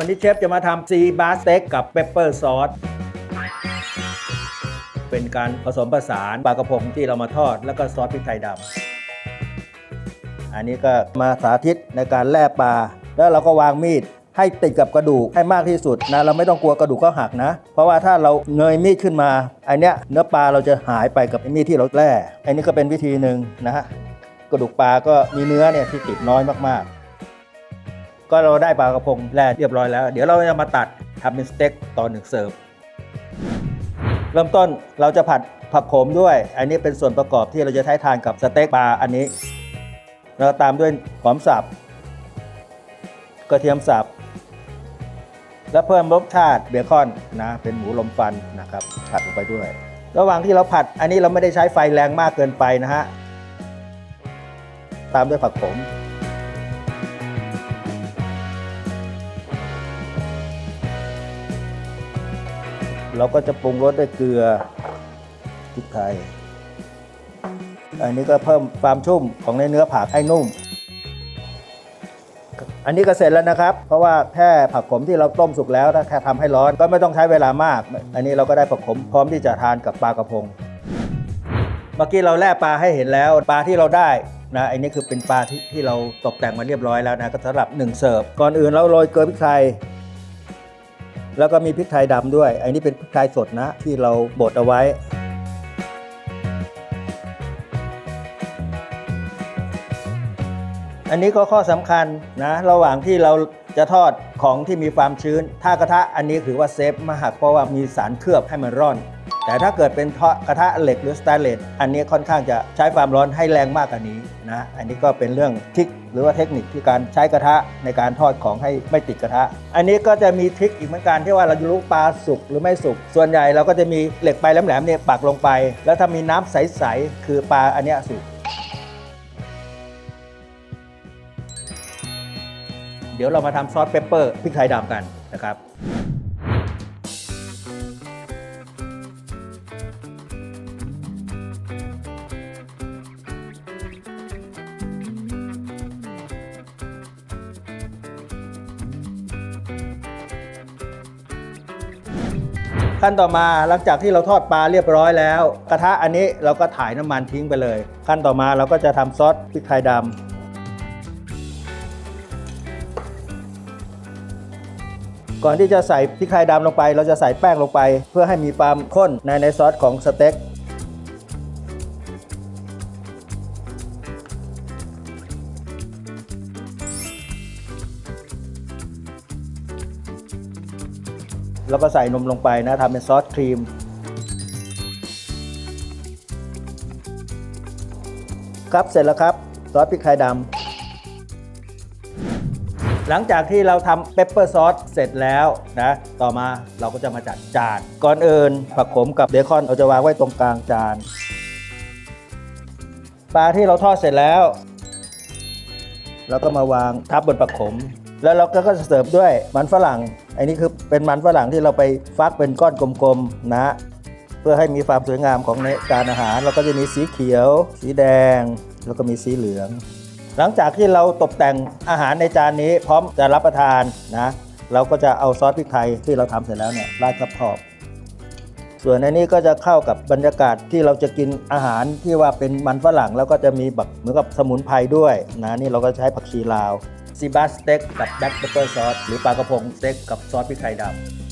วันนี้เชฟจะมาทำซีบาสเต็กกับเปปเปอร์ซอสเป็นการผสมผสานปลากระพงที่เรามาทอด แล้วก็ซอสพริกไทยดำอันนี้ก็มาสาธิตในการแล่ปลา แล้วเราก็วางมีดให้ติดกับกระดูกให้มากที่สุดนะเราไม่ต้องกลัวกระดูกเขาหักนะ เพราะว่าถ้าเราเงยมีดขึ้นมาอันเนี้ยเนื้อปลาเราจะหายไปกับมีดที่เราแล่อันนี้ก็เป็นวิธีหนึ่งนะฮะกระดูกปลาก็มีเนื้อเนี่ยที่ติดน้อยมากๆ ก็เราได้ปลากระพงแล่เรียบร้อยแล้ว เดี๋ยวเราจะมาตัดทำเป็นสเต็กต่อหนึ่งเสิร์ฟเริ่มต้นเราจะผัดผักโขมด้วย อันนี้เป็นส่วนประกอบที่เราจะใช้ทานกับสเต็กปลาอันนี้แล้วตามด้วยหอมสับกระเทียมสับแล้วเพิ่มรสชาติเบคอนนะเป็นหมูลมฟันนะครับผัดลงไปด้วย ระหว่างที่เราผัดอันนี้เราไม่ได้ใช้ไฟแรงมากเกินไปนะฮะตามด้วยผักโขม เราก็จะปรุงรสด้วยเกลือพริกไทย อันนี้ก็เพิ่มความชุ่มของในเนื้อผักให้นุ่ม อันนี้ก็เสร็จแล้วนะครับ เพราะว่าแค่ผักขมที่เราต้มสุกแล้วถ้าแค่ทำให้ร้อนก็ไม่ต้องใช้เวลามาก อันนี้เราก็ได้ผักขมพร้อมที่จะทานกับปลากระพง เมื่อกี้เราแล่ปลาให้เห็นแล้วปลาที่เราได้นะอันนี้คือเป็นปลาที่ที่เราตกแต่งมาเรียบร้อยแล้วนะก็สำหรับหนึ่งเสิร์ฟก่อนอื่นเราโรยเกลือพริกไทย แล้วก็มีพริกไทยดำด้วย อันนี้เป็นพริกไทยสดนะ ที่เราบดเอาไว้ อันนี้ก็ข้อสำคัญนะ ระหว่างที่เราจะทอดของที่มีความชื้น ถ้ากระทะอันนี้ถือว่าเซฟมากเพราะว่ามีสารเคลือบให้มันร่อน แต่ถ้าเกิดเป็นกระทะเหล็กหรือสแตนเลสอันนี้ค่อนข้างจะใช้ความร้อนให้แรงมากกว่านี้นะอันนี้ก็เป็นเรื่องทริคหรือว่าเทคนิคที่การใช้กระทะในการทอดของให้ไม่ติดกระทะ อันนี้ก็จะมีทริคอีกเหมือนกันที่ว่าเราจะรู้ปลาสุกหรือไม่สุกส่วนใหญ่เราก็จะมีเหล็กไปลแหลมๆเนี่ยปักลงไป แล้วถ้ามีน้ำใสๆคือปลาอันนี้สุกเดี๋ยวเรามาทำซอสเปปเปอร์พริกไทยดำกันนะครับ ขั้นต่อมาหลังจากที่เราทอดปลาเรียบร้อยแล้ว กระทะอันนี้เราก็ถ่ายน้ำมันทิ้งไปเลย ขั้นต่อมาเราก็จะทำซอสพริกไทยดำก่อนที่จะใส่พริกไทยดำลงไป เราจะใส่แป้งลงไป เพื่อให้มีความข้นในในซอสของสเต็ก แล้วก็ใส่นมลงไปนะทำเป็นซอสครีม ครับเสร็จแล้วครับซอสพริกไทยดำหลังจากที่เราทำเปปเปอร์ซอสเสร็จแล้วนะต่อมาเราก็จะมาจัดจาน ก่อนอื่นผักขมกับเบคอนเราจะวางไว้ตรงกลางจานปลาที่เราทอดเสร็จแล้วเราก็มาวางทับบนผักขม แล้วเราก็จะเสิร์ฟด้วยมันฝรั่ง อันนี้คือเป็นมันฝรั่งที่เราไปฟักเป็นก้อนกลมๆนะเพื่อให้มีความสวยงามของในจานอาหาร เราก็จะมีสีเขียว สีแดง แล้วก็มีสีเหลือง หลังจากที่เราตกแต่งอาหารในจานนี้พร้อมจะรับประทานนะเราก็จะเอาซอสพริกไทยที่เราทำเสร็จแล้วเนี่ยราดกับขอบ ส่วนในนี้ก็จะเข้ากับบรรยากาศที่เราจะกินอาหารที่ว่าเป็นมันฝรั่งแล้วก็จะมีแบบเหมือนกับสมุนไพรด้วยนะนี่เราก็ใช้ผักชีลาว ซีบาสเต็กกับแบล็กเปเปอร์ซอสหรือปลากระพงสเต็กกับซอสพริกไทยดำ